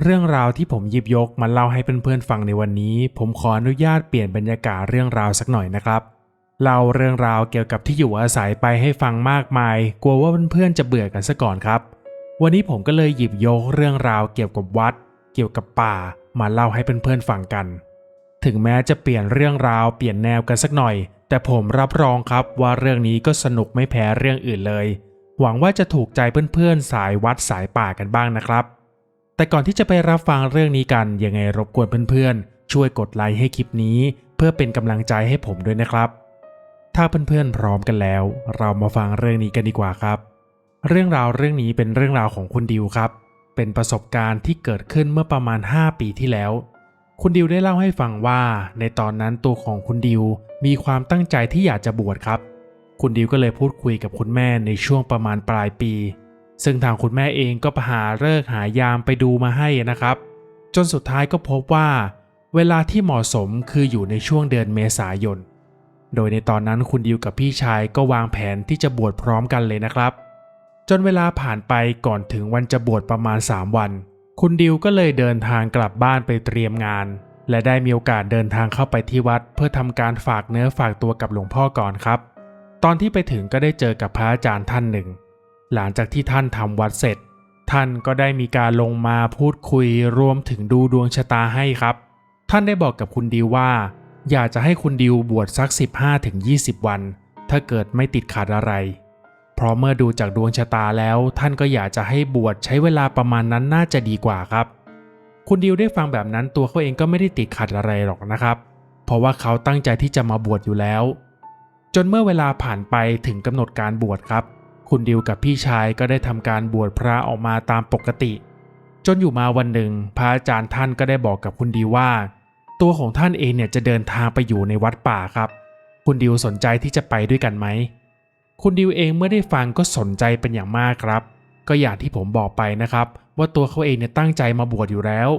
เรื่องราวที่ผมหยิบยกมาเล่าให้เพื่อนๆฟังในวันนี้ ผมขออนุญาตเปลี่ยนบรรยากาศเรื่องราวสักหน่อยนะครับเล่าเรื่องราวเกี่ยวกับที่อยู่อาศัยไปให้ฟังมากมาย กลัวว่าเพื่อนๆจะเบื่อกันซะก่อนครับ วันนี้ผมก็เลยหยิบยกเรื่องราวเกี่ยวกับวัด เกี่ยวกับป่ามาเล่าให้เพื่อนๆฟังกัน ถึงแม้จะเปลี่ยนเรื่องราวเปลี่ยนแนวกันสักหน่อย แต่ผมรับรองครับว่าเรื่องนี้ก็สนุกไม่แพ้เรื่องอื่นเลย หวังว่าจะถูกใจเพื่อนๆสายวัดสายป่ากันบ้างนะครับ แต่ก่อนที่จะไปรับฟังเรื่องนี้กันยังไงรบกวนเพื่อนๆ ช่วยกดไลค์ให้คลิปนี้ เพื่อเป็นกำลังใจให้ผมด้วยนะครับ ถ้าเพื่อนๆพร้อมกันแล้ว เรามาฟังเรื่องนี้กันดีกว่าครับ เรื่องราวเรื่องนี้เป็นเรื่องราวของคุณดิวครับ เป็นประสบการณ์ที่เกิดขึ้นเมื่อประมาณ 5 ปีที่แล้ว คุณดิวได้เล่าให้ฟังว่า ในตอนนั้นตัวของคุณดิวมีความตั้งใจที่อยากจะบวชครับ คุณดิวก็เลยพูดคุยกับคุณแม่ในช่วงประมาณปลายปี ซึ่งทางคุณแม่เองก็ไปหาเลิกหายามไปดูมาให้นะครับ จนสุดท้ายก็พบว่า เวลาที่เหมาะสมคืออยู่ในช่วงเดือนเมษายน โดยในตอนนั้นคุณดิวกับพี่ชายก็วางแผนที่จะบวชพร้อมกันเลยนะครับ จนเวลาผ่านไปก่อนถึงวันจะบวชประมาณ 3 วัน คุณดิวก็เลยเดินทางกลับบ้านไปเตรียมงาน และได้มีโอกาสเดินทางเข้าไปที่วัด เพื่อทำการฝากเนื้อฝากตัวกับหลวงพ่อก่อนครับ ตอนที่ไปถึงก็ได้เจอกับพระอาจารย์ท่านหนึ่ง หลังจากที่ท่านทำวัดเสร็จ ท่านก็ได้มีการลงมาพูดคุยรวมถึงดูดวงชะตาให้ครับ ท่านได้บอกกับคุณดิวว่า อยากจะให้คุณดิวบวชสัก 15-20 วัน ถ้าเกิดไม่ติดขัดอะไร เพราะเมื่อดูจากดวงชะตาแล้ว ท่านก็อยากจะให้บวชใช้เวลาประมาณนั้นน่าจะดีกว่าครับ คุณดิวได้ฟังแบบนั้นตัวเขาเองก็ไม่ได้ติดขัดอะไรหรอกนะครับ เพราะว่าเขาตั้งใจที่จะมาบวชอยู่แล้ว จนเมื่อเวลาผ่านไปถึงกำหนดการบวชครับ คุณดิวกับพี่ชายก็ได้ทำการบวชพระออกมาตามปกติ จนอยู่มาวันหนึ่ง พระอาจารย์ท่านก็ได้บอกกับคุณดิวว่า ตัวของท่านเองเนี่ยจะเดินทางไปอยู่ในวัดป่าครับ คุณดิวสนใจที่จะไปด้วยกันไหมคุณดิวเองเมื่อได้ฟังก็สนใจเป็นอย่างมากครับ ก็อย่างที่ผมบอกไปนะครับ ว่าตัวเขาเองเนี่ยตั้งใจมาบวชอยู่แล้ว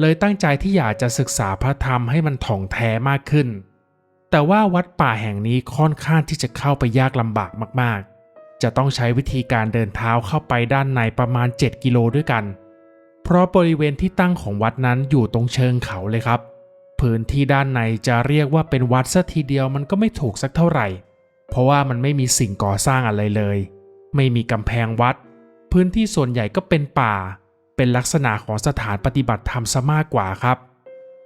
เลยตั้งใจที่อยากจะศึกษาพระธรรมให้มันถ่องแท้มากขึ้น แต่ว่าวัดป่าแห่งนี้ค่อนข้างที่จะเข้าไปยากลำบากมากๆ จะต้องใช้วิธีการเดินเท้าเข้าไปด้านในประมาณ 7 กิโลด้วยกัน เพราะบริเวณที่ตั้งของวัดนั้นอยู่ตรงเชิงเขาเลยครับ พื้นที่ด้านในจะเรียกว่าเป็นวัดซะทีเดียวมันก็ไม่ถูกสักเท่าไหร่ เพราะว่ามันไม่มีสิ่งก่อสร้างอะไรเลย ไม่มีกำแพงวัด พื้นที่ส่วนใหญ่ก็เป็นป่า เป็นลักษณะของสถานปฏิบัติธรรมซะมากกว่าครับ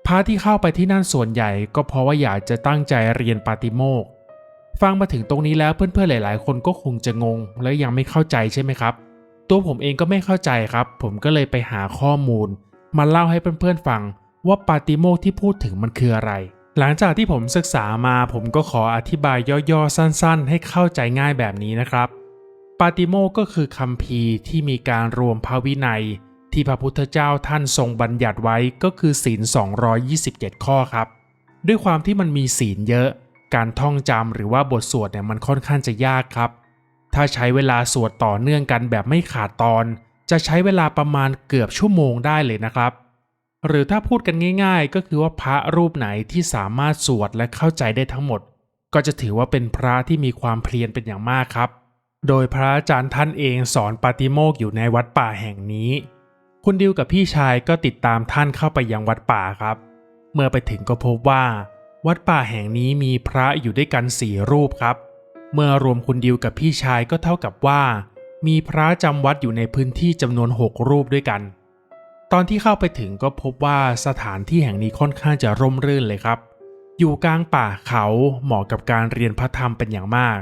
พระที่เข้าไปที่นั่นส่วนใหญ่ก็เพราะว่าอยากจะตั้งใจเรียนปาติโมก ฟังมาถึงตรงนี้แล้วเพื่อนๆหลาย ๆ คนก็คงจะงง และยังไม่เข้าใจใช่ไหมครับ ตัวผมเองก็ไม่เข้าใจครับ ผมก็เลยไปหาข้อมูล มาเล่าให้เพื่อนๆฟังว่าปาติโมกที่พูดถึงมันคืออะไร หลังจากที่ผมศึกษามาผมก็ขออธิบายย่อๆสั้น ๆ ให้เข้าใจง่ายแบบนี้นะครับ ปาติโมกก็คือคัมภีที่มีการรวมพระวินัย ที่พระพุทธเจ้าท่านทรงบัญญัติไว้ก็คือศีล 227 ข้อครับ ด้วยความที่มันมีศีลเยอะ การท่องจำหรือว่าบทสวดเนี่ยมันค่อนข้างจะยากครับ ถ้าใช้เวลาสวดต่อเนื่องกันแบบไม่ขาดตอน จะใช้เวลาประมาณเกือบชั่วโมงได้เลยนะครับ หรือถ้าพูดกันง่าย ๆ ก็คือว่าพระรูปไหนที่สามารถสวดและเข้าใจได้ทั้งหมด ก็จะถือว่าเป็นพระที่มีความเพียรเป็นอย่างมากครับ โดยพระอาจารย์ท่านเองสอนปาติโมกข์อยู่ในวัดป่าแห่งนี้ คุณดิวกับพี่ชายก็ติดตามท่านเข้าไปยังวัดป่าครับ เมื่อไปถึงก็พบว่า วัดป่าแห่งนี้มีพระอยู่ด้วยกันสี่รูปครับ เมื่อรวมคุณดิวกับพี่ชายก็เท่ากับว่า มีพระจำวัดอยู่ในพื้นที่จำนวน6รูปด้วยกัน ตอนที่เข้าไปถึงก็พบว่าสถานที่แห่งนี้ค่อนข้างจะร่มรื่นเลยครับ อยู่กลางป่าเขาเหมาะกับการเรียนพระธรรมเป็นอย่างมาก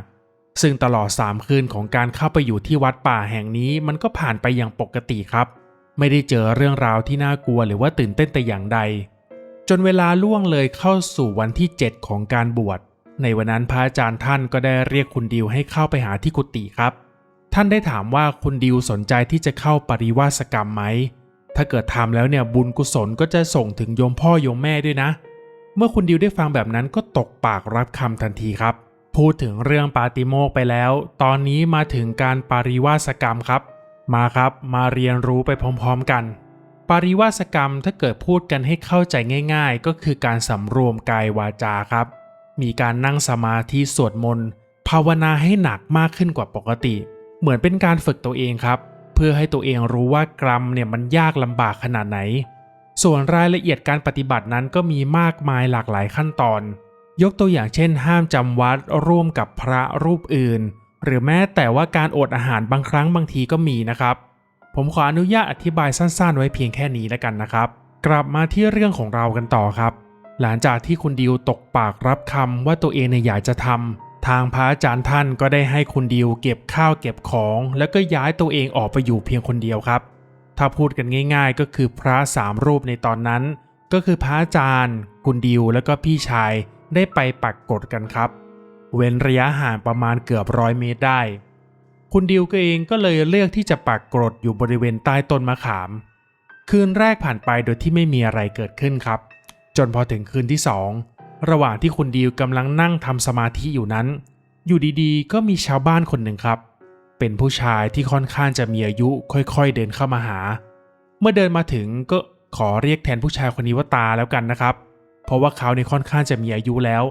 ซึ่งตลอด3คืนของการเข้าไปอยู่ที่วัดป่าแห่งนี้มันก็ผ่านไปอย่างปกติครับ ไม่ได้เจอเรื่องราวที่น่ากลัวหรือว่าตื่นเต้นแต่อย่างใด จนเวลาล่วงเลยเข้าสู่วันที่ 7 ของการบวช ในวันนั้นพระอาจารย์ท่านก็ได้เรียกคุณดิวให้เข้าไปหาที่กุฏิครับ ท่านได้ถามว่าคุณดิวสนใจที่จะเข้าปริวาสกรรมไหม ถ้าเกิดทำแล้วเนี่ยบุญกุศลก็จะส่งถึงโยมพ่อโยมแม่ด้วยนะ เมื่อคุณดิวได้ฟังแบบนั้นก็ตกปากรับคำทันทีครับ พูดถึงเรื่องปาติโมกไปแล้ว ตอนนี้มาถึงการปริวาสกรรมครับ มาครับมาเรียนรู้ไปพร้อม ๆ กัน ปริวาสกรรมถ้าเกิดพูดกันให้เข้าใจง่าย ๆ ก็คือการสำรวมกายวาจาครับ มีการนั่งสมาธิสวดมนต์ภาวนาให้หนักมากขึ้นกว่าปกติ เหมือนเป็นการฝึกตัวเองครับเเพื่อให้ตัวเองรู้ว่ากรรมเนี่ยมันยากลำบากขนาดไหน ส่วนรายละเอียดการปฏิบัตินั้นก็มีมากมายหลากหลายขั้นตอน ยกตัวอย่างเช่น ห้ามจำวัดร่วมกับพระรูปอื่น หรือแม้แต่ว่าการอดอาหารบางครั้งบางทีก็มีนะครับ ผมขออนุญาตอธิบายสั้นๆ ไว้เพียงแค่นี้แล้วกันนะครับ กลับมาที่เรื่องของเรากันต่อครับ หลังจากที่คุณดิวตกปากรับคำว่าตัวเองเนี่ยอยากจะทำทางพระอาจารย์ท่านก็ได้ให้คุณดิวเก็บข้าวเก็บของ แล้วก็ย้ายตัวเองออกไปอยู่เพียงคนเดียวครับ ถ้าพูดกันง่ายๆ ก็คือพระสามรูปในตอนนั้น ก็คือพระอาจารย์ คุณดิวแล้วก็พี่ชายได้ไปปักกฎกันครับ เว้นระยะห่างประมาณเกือบร้อยเมตรได้ คุณดิวก็เองก็เลยเลือกที่จะปักกรดอยู่บริเวณใต้ต้นมะขาม คืนแรกผ่านไปโดยที่ไม่มีอะไรเกิดขึ้นครับ จนพอถึงคืนที่สองระหว่างที่คุณดิวกำลังนั่งทำสมาธิอยู่นั้น อยู่ดีๆ ก็มีชาวบ้านคนหนึ่งครับ เป็นผู้ชายที่ค่อนข้างจะมีอายุค่อยๆ เดินเข้ามาหา เมื่อเดินมาถึงก็ขอเรียกแทนผู้ชายคนนี้ว่าตาแล้วกันนะครับ เพราะว่าเขาในค่อนข้างจะมีอายุแล้ว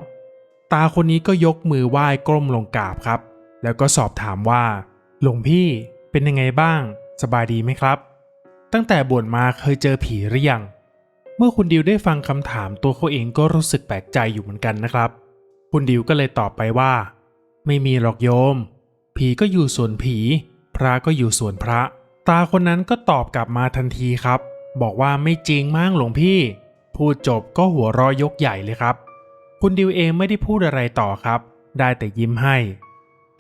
ตาคนนี้ก็ยกมือไหว้ก้มลงกราบครับ แล้วก็สอบถามว่า หลวงพี่เป็นยังไงบ้าง สบายดีไหมครับ ตั้งแต่บวชมาเคยเจอผีหรือยัง เมื่อคุณดิวได้ฟังคำถามตัวเขาเองก็รู้สึกแปลกใจอยู่เหมือนกันนะครับ คุณดิวก็เลยตอบไปว่า ไม่มีหรอกโยม ผีก็อยู่ส่วนผี พระก็อยู่ส่วนพระ ตาคนนั้นก็ตอบกลับมาทันทีครับ บอกว่าไม่จริงมั้งหลวงพี่ พูดจบก็หัวเรอยยกใหญ่เลยครับ คุณดิวเองไม่ได้พูดอะไรต่อครับ ได้แต่ยิ้มให้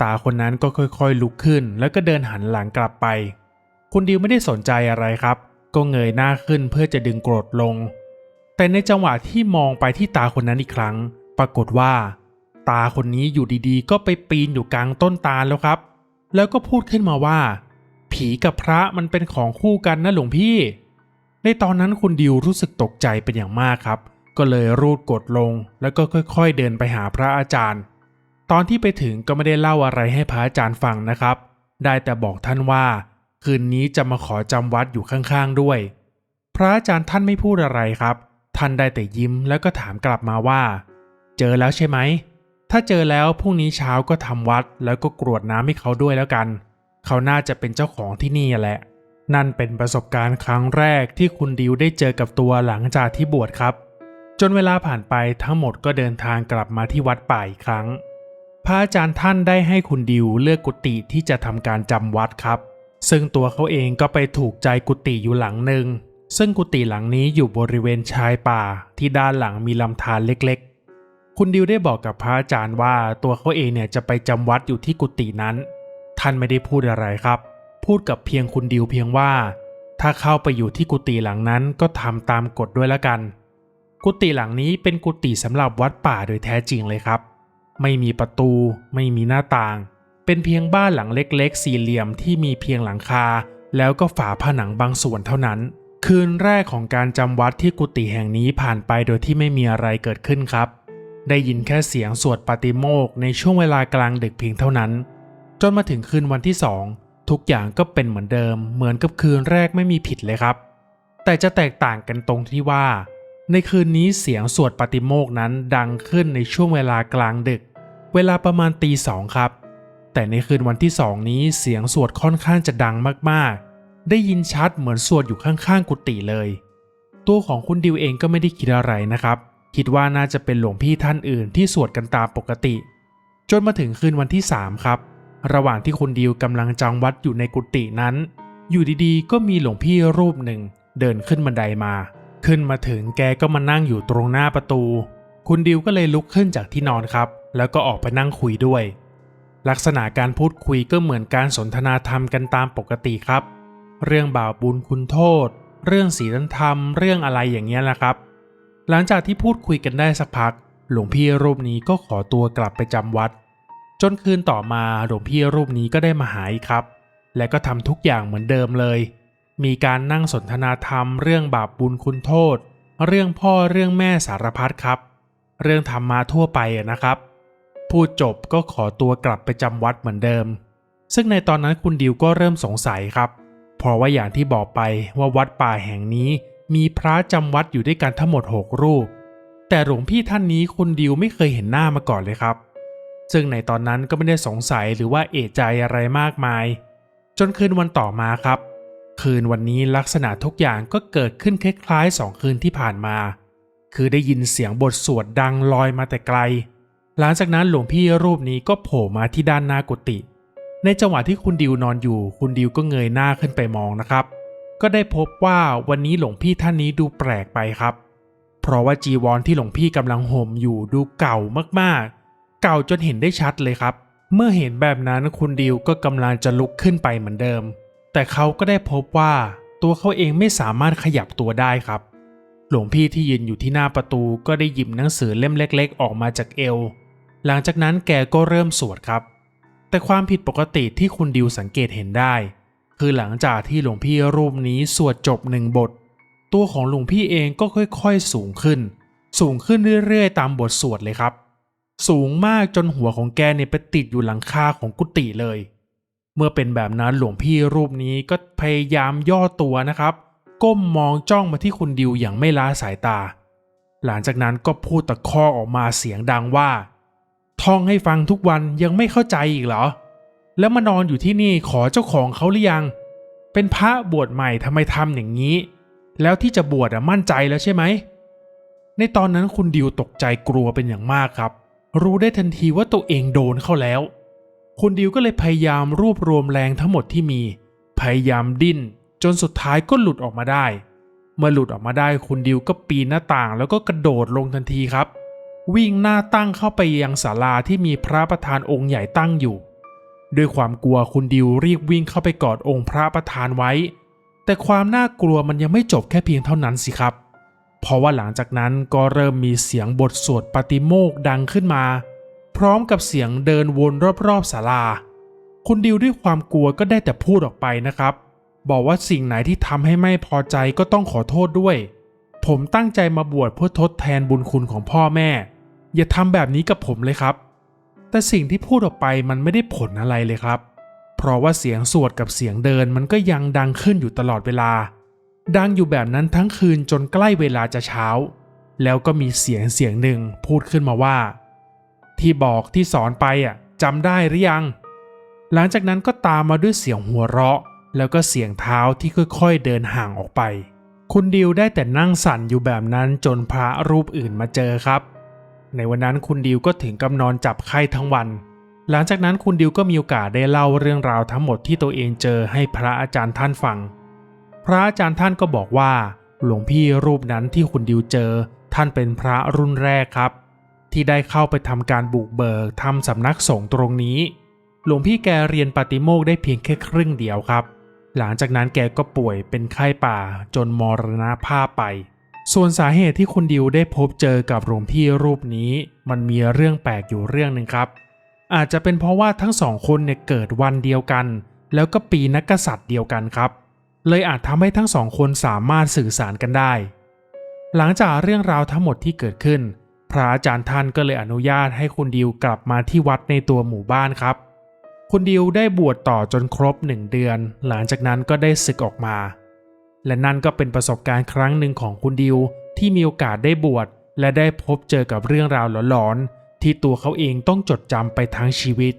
ตาคนนั้นก็ค่อยๆ ลุกขึ้น แล้วก็เดินหันหลังกลับไป คุณดิวไม่ได้สนใจอะไรครับ ก็เงยหน้าขึ้นเพื่อจะดึงโกรดลง แต่ในจังหวะที่มองไปที่ตาคนนั้นอีกครั้ง ปรากฏว่า ตาคนนี้อยู่ดีๆ ก็ไปปีนอยู่กลางต้นตาลแล้วครับ แล้วก็พูดขึ้นมาว่า ผีกับพระมันเป็นของคู่กันนะหลวงพี่ ในตอนนั้นคุณดิวรู้สึกตกใจเป็นอย่างมากครับ ก็เลยรูดกดลง แล้วก็ค่อย ๆ เดินไปหาพระอาจารย์ ตอนที่ไปถึงก็ไม่ได้เล่าอะไรให้พระอาจารย์ฟังนะครับ ได้แต่บอกท่านว่า คืนนี้จะมาขอจำวัดอยู่ข้างๆด้วย พระอาจารย์ท่านไม่พูดอะไรครับ ท่านได้แต่ยิ้มแล้วก็ถามกลับมาว่า เจอแล้วใช่ไหม ถ้าเจอแล้วพรุ่งนี้เช้าก็ทำวัดแล้วก็กรวดน้ำให้เขาด้วยแล้วกัน เขาน่าจะเป็นเจ้าของที่นี่แหละ นั่นเป็นประสบการณ์ครั้งแรกที่คุณดิวได้เจอกับตัวหลังจากที่บวชครับ จนเวลาผ่านไปทั้งหมดก็เดินทางกลับมาที่วัดป่าอีกครั้ง พระอาจารย์ท่านได้ให้คุณดิวเลือกกุฏิที่จะทำการจำวัดครับ ซึ่งตัวเขาเองก็ไปถูกใจกุฏิอยู่หลังหนึ่ง ซึ่งกุฏิหลังนี้อยู่บริเวณชายป่าที่ด้านหลังมีลำธารเล็กๆ คุณดิวได้บอกกับพระอาจารย์ว่าตัวเขาเองเนี่ยจะไปจำวัดอยู่ที่กุฏินั้น ท่านไม่ได้พูดอะไรครับ พูดกับเพียงคุณดิวเพียงว่า ถ้าเข้าไปอยู่ที่กุฏิหลังนั้นก็ทำตามกฎด้วยละกัน กุฏิหลังนี้เป็นกุฏิสำหรับวัดป่าโดยแท้จริงเลยครับ ไม่มีประตู ไม่มีหน้าต่าง เป็นเพียงบ้านหลังเล็กๆ สี่เหลี่ยมที่มีเพียงหลังคา แล้วก็ฝาผนังบางส่วนเท่านั้น คืนแรกของการจำวัดที่กุฏิแห่งนี้ผ่านไปโดยที่ไม่มีอะไรเกิดขึ้นครับ ได้ยินแค่เสียงสวดปาติโมกในช่วงเวลากลางดึกเพียงเท่านั้น จนมาถึงคืนวันที่สองทุกอย่างก็เป็นเหมือนเดิม เหมือนกับคืนแรกไม่มีผิดเลยครับ แต่จะแตกต่างกันตรงที่ว่า ในคืนนี้เสียงสวดปาติโมกข์นั้นดังขึ้นในช่วงเวลากลางดึก เวลาประมาณตีสองครับ แต่ในคืนวันที่สองนี้เสียงสวดค่อนข้างจะดังมากๆ ได้ยินชัดเหมือนสวดอยู่ข้างๆกุฏิเลย ตัวของคุณดิวเองก็ไม่ได้คิดอะไรนะครับ คิดว่าน่าจะเป็นหลวงพี่ท่านอื่นที่สวดกันตามปกติ จนมาถึงคืนวันที่3ครับ ระหว่างที่คุณดิวกำลังจังวัดอยู่ในกุฏินั้น อยู่ดีๆ ก็มีหลวงพี่รูปหนึ่งเดินขึ้นบันไดมา ขึ้นมาถึงแกก็มานั่งอยู่ตรงหน้าประตู คุณดิวก็เลยลุกขึ้นจากที่นอนครับ แล้วก็ออกไปนั่งคุยด้วย ลักษณะการพูดคุยก็เหมือนการสนทนาธรรมกันตามปกติครับ เรื่องบาปบุญคุณโทษ เรื่องศีลธรรม เรื่องอะไรอย่างเงี้ยแหละครับ หลังจากที่พูดคุยกันได้สักพัก หลวงพี่รูปนี้ก็ขอตัวกลับไปจำวัด จนคืนต่อมาหลวงพี่รูปนี้ก็ได้มาหาอีกครับ และก็ทำทุกอย่างเหมือนเดิมเลย มีการนั่งสนทนาธรรมเรื่องบาปบุญคุณโทษ เรื่องพ่อเรื่องแม่สารพัดครับ เรื่องธรรมมาทั่วไปอะนะครับ พูดจบก็ขอตัวกลับไปจำวัดเหมือนเดิม ซึ่งในตอนนั้นคุณดิวก็เริ่มสงสัยครับ เพราะว่าอย่างที่บอกไปว่าวัดป่าแห่งนี้ มีพระจำวัดอยู่ด้วยกันทั้งหมด 6 รูป แต่หลวงพี่ท่านนี้คุณดิวไม่เคยเห็นหน้ามาก่อนเลยครับ ซึ่งในตอนนั้นก็ไม่ได้สงสัยหรือว่าเอะใจอะไรมากมาย จนคืนวันต่อมาครับ คืนวันนี้ลักษณะทุกอย่างก็เกิดขึ้นคล้ายๆสองคืนที่ผ่านมา คือได้ยินเสียงบทสวดดังลอยมาแต่ไกล หลังจากนั้นหลวงพี่รูปนี้ก็โผล่มาที่ด้านหน้ากุฏิในจังหวะที่คุณดิวนอนอยู่ คุณดิวก็เงยหน้าขึ้นไปมองนะครับ ก็ได้พบว่าวันนี้หลวงพี่ท่านนี้ดูแปลกไปครับ เพราะว่าจีวรที่หลวงพี่กำลังห่มอยู่ดูเก่ามากๆ เก่าจนเห็นได้ชัดเลยครับ เมื่อเห็นแบบนั้นคุณดิวก็กำลังจะลุกขึ้นไปเหมือนเดิม แต่เขาก็ได้พบว่าตัวเขาเองไม่สามารถขยับตัวได้ครับ หลวงพี่ที่ยืนอยู่ที่หน้าประตูก็ได้หยิบหนังสือเล่มเล็ก ๆ ออกมาจากเอว หลังจากนั้นแกก็เริ่มสวดครับ แต่ความผิดปกติที่คุณดิวสังเกตเห็นได้ คือหลังจากที่หลวงพี่รูปนี้สวดจบหนึ่งบท ตัวของหลวงพี่เองก็ค่อยๆสูงขึ้น สูงขึ้นเรื่อยๆ ตามบทสวดเลยครับ สูงมากจนหัวของแกเนี่ยไปติดอยู่หลังคาของกุฏิเลย เมื่อเป็นแบบนั้นหลวงพี่รูปนี้ก็พยายามย่อตัวนะครับ ก้มมองจ้องมาที่คุณดิวอย่างไม่ล้าสายตา หลังจากนั้นก็พูดตะคอกออกมาเสียงดังว่าท่องให้ฟังทุกวันยังไม่เข้าใจอีกเหรอ แล้วมานอนอยู่ที่นี่ขอเจ้าของเขาหรือยัง เป็นพระบวชใหม่ทำไมทำอย่างนี้ แล้วที่จะบวชอะมั่นใจแล้วใช่ไหม ในตอนนั้นคุณดิวตกใจกลัวเป็นอย่างมากครับ รู้ได้ทันทีว่าตัวเองโดนเข้าแล้ว คุณดิวก็เลยพยายามรวบรวมแรงทั้งหมดที่มี พยายามดิ้น จนสุดท้ายก็หลุดออกมาได้ เมื่อหลุดออกมาได้คุณดิวก็ปีนหน้าต่างแล้วก็กระโดดลงทันทีครับ วิ่งหน้าตั้งเข้าไปยังศาลาที่มีพระประธานองค์ใหญ่ตั้งอยู่ ด้วยความกลัวคุณดิวรีบวิ่งเข้าไปกอดองค์พระประธานไว้ แต่ความน่ากลัวมันยังไม่จบแค่เพียงเท่านั้นสิครับ เพราะว่าหลังจากนั้นก็เริ่มมีเสียงบทสวดปาติโมกข์ดังขึ้นมา พร้อมกับเสียงเดินวนรอบๆศาลา คุณดิวด้วยความกลัวก็ได้แต่พูดออกไปนะครับ บอกว่าสิ่งไหนที่ทำให้ไม่พอใจก็ต้องขอโทษด้วย ผมตั้งใจมาบวชเพื่อทดแทนบุญคุณของพ่อแม่ อย่าทำแบบนี้กับผมเลยครับ แต่สิ่งที่พูดออกไปมันไม่ได้ผลอะไรเลยครับ เพราะว่าเสียงสวดกับเสียงเดินมันก็ยังดังขึ้นอยู่ตลอดเวลา ดังอยู่แบบนั้นทั้งคืนจนใกล้เวลาจะเช้า แล้วก็มีเสียงเสียงหนึ่งพูดขึ้นมาว่า ที่บอกที่สอนไปอะจำได้หรือยัง หลังจากนั้นก็ตามมาด้วยเสียงหัวเราะ แล้วก็เสียงเท้าที่ค่อยๆเดินห่างออกไป คุณดิวได้แต่นั่งสั่นอยู่แบบนั้นจนพระรูปอื่นมาเจอครับ ในวันนั้นคุณดิวก็ถึงกำนอนจับไข้ทั้งวัน หลังจากนั้นคุณดิวก็มีโอกาสได้เล่าเรื่องราวทั้งหมดที่ตัวเองเจอให้พระอาจารย์ท่านฟัง พระอาจารย์ท่านก็บอกว่า หลวงพี่รูปนั้นที่คุณดิวเจอ ท่านเป็นพระรุ่นแรกครับ ที่ได้เข้าไปทำการบุกเบิกทำสำนักสงฆ์ตรงนี้ หลวงพี่แกเรียนปฏิโมกได้เพียงแค่ครึ่งเดียวครับ หลังจากนั้นแกก็ป่วยเป็นไข้ป่าจนมรณภาพไป ส่วนสาเหตุที่คุณดิวได้พบเจอกับหลวงพี่รูปนี้ มันมีเรื่องแปลกอยู่เรื่องหนึ่งครับ อาจจะเป็นเพราะว่าทั้งสองคนเนี่ยเกิดวันเดียวกัน แล้วก็ปีนักกษัตริย์เดียวกันครับ เลยอาจทำให้ทั้งสองคนสามารถสื่อสารกันได้ หลังจากเรื่องราวทั้งหมดที่เกิดขึ้น ระอาจารย์ท่านก็เลยอนุญาตให้คุณดิวกลับมาที่วัดในตัวหมู่บ้านครับ คุณดิวได้บวชต่อจนครบหนึ่งเดือน หลังจากนั้นก็ได้ศึกออกมา และนั่นก็เป็นประสบการณ์ครั้งหนึ่งของคุณดิวที่มีโอกาสได้บวชและได้พบเจอกับเรื่องราวหลอนๆ ที่ตัวเขาเองต้องจดจำไปทั้งชีวิต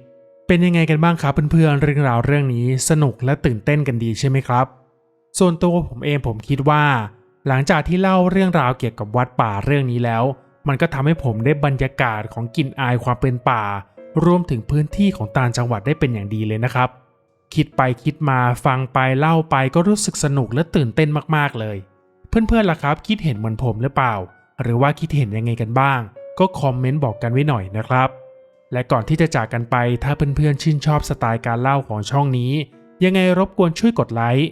เป็นยังไงกันบ้างครับเพื่อนๆเรื่องราวเรื่องนี้สนุกและตื่นเต้นกันดีใช่ไหมครับ ส่วนตัวผมเองผมคิดว่า หลังจากที่เล่าเรื่องราวเกี่ยวกับวัดป่าเรื่องนี้แล้ว มันก็ทำให้ผมได้บรรยากาศของกลิ่นอายความเป็นป่า รวมถึงพื้นที่ของต่างจังหวัดได้เป็นอย่างดีเลยนะครับ คิดไปคิดมาฟังไปเล่าไปก็รู้สึกสนุกและตื่นเต้นมากๆเลย เพื่อนๆล่ะครับ คิดเห็นเหมือนผมหรือเปล่า หรือว่าคิดเห็นยังไงกันบ้าง ก็คอมเมนต์บอกกันไว้หน่อยนะครับ และก่อนที่จะจากกันไปถ้าเพื่อนๆชื่นชอบสไตล์การเล่าของช่องนี้ ยังไงรบกวนช่วยกดไลค์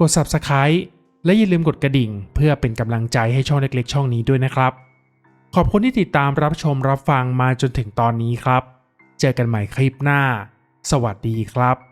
กด Subscribe และอย่าลืมกดกระดิ่ง เพื่อเป็นกำลังใจให้ช่องเล็กๆ ช่องนี้ด้วยนะครับ ขอบคุณที่ติดตามรับชมรับฟังมาจนถึงตอนนี้ครับ เจอกันใหม่คลิปหน้า สวัสดีครับ